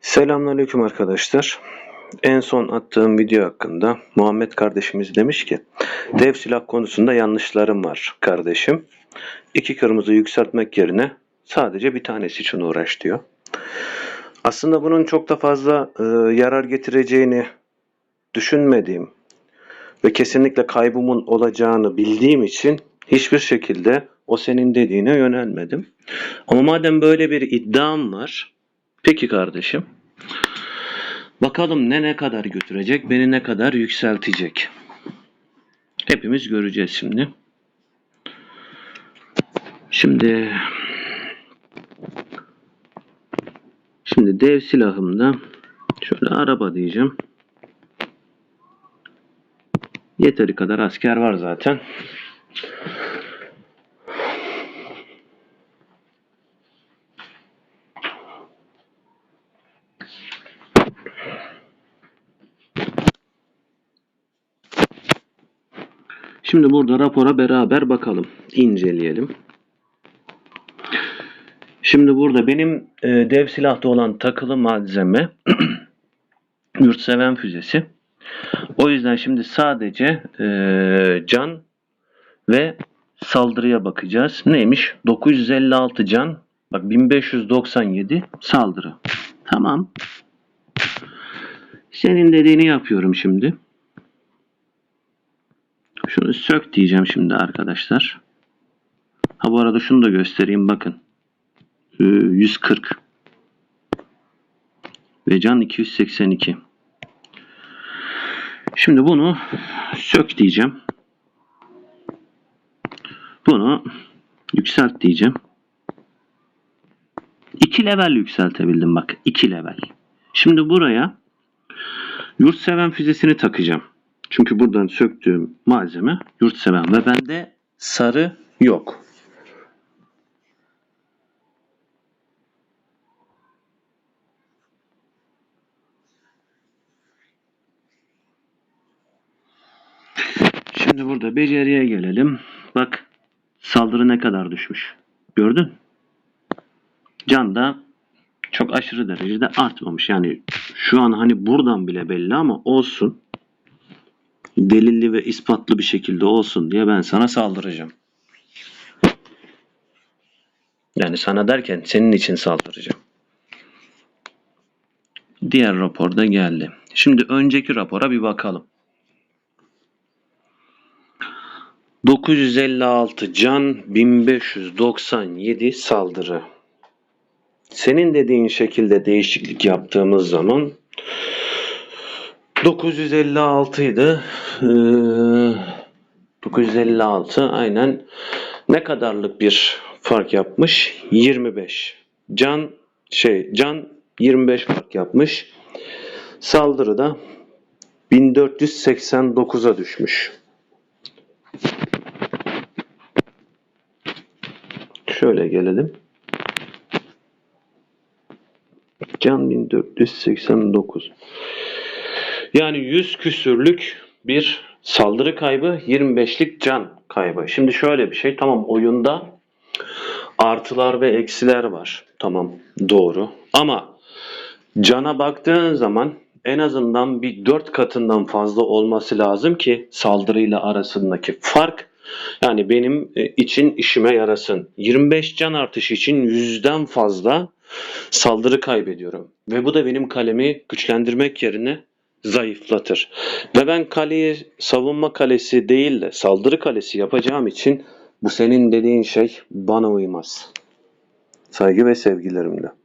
Selamünaleyküm arkadaşlar. En son attığım video hakkında Muhammed kardeşimiz demiş ki dev silah konusunda yanlışlarım var kardeşim. İki kırmızı yükseltmek yerine sadece bir tanesi için uğraş diyor. Aslında bunun çok da fazla e, yarar getireceğini düşünmediğim ve kesinlikle kaybımın olacağını bildiğim için hiçbir şekilde o senin dediğine yönelmedim. Ama madem böyle bir iddiam var, peki kardeşim, bakalım ne ne kadar götürecek, beni ne kadar yükseltecek. Hepimiz göreceğiz şimdi. Şimdi şimdi dev silahımda şöyle araba diyeceğim. Yeteri kadar asker var zaten. Şimdi burada rapora beraber bakalım, inceleyelim. Şimdi burada benim e, dev silahta olan takılı malzeme yurtseven füzesi. O yüzden şimdi sadece e, can ve saldırıya bakacağız. Neymiş? 956 can. Bak 1597 saldırı. Tamam. Senin dediğini yapıyorum şimdi. Şunu sök diyeceğim şimdi arkadaşlar. Ha bu arada şunu da göstereyim bakın. Ee, 140 ve can 282. Şimdi bunu sök diyeceğim. Bunu yükselt diyeceğim. 2 level yükseltebildim bak. 2 level. Şimdi buraya yurtseven füzesini takacağım. Çünkü buradan söktüğüm malzeme yurtseven ve bende sarı yok. Şimdi burada beceriye gelelim. Bak saldırı ne kadar düşmüş. Gördün? Can da çok aşırı derecede artmamış. Yani şu an hani buradan bile belli ama olsun. Delilli ve ispatlı bir şekilde olsun diye ben sana saldıracağım. Yani sana derken senin için saldıracağım. Diğer rapor da geldi. Şimdi önceki rapora bir bakalım. 956 can 1597 saldırı. Senin dediğin şekilde değişiklik yaptığımız zaman 956 idi. Ee, 956 aynen ne kadarlık bir fark yapmış? 25. Can şey can 25 fark yapmış. Saldırı da 1489'a düşmüş. Şöyle gelelim. Can 1489. Yani 100 küsürlük bir saldırı kaybı, 25'lik can kaybı. Şimdi şöyle bir şey. Tamam oyunda artılar ve eksiler var. Tamam doğru. Ama cana baktığın zaman en azından bir 4 katından fazla olması lazım ki saldırıyla arasındaki fark yani benim e, için işime yarasın. 25 can artışı için yüzden fazla saldırı kaybediyorum. Ve bu da benim kalemi güçlendirmek yerine zayıflatır. Ve ben kaleyi savunma kalesi değil de saldırı kalesi yapacağım için bu senin dediğin şey bana uymaz. Saygı ve sevgilerimle.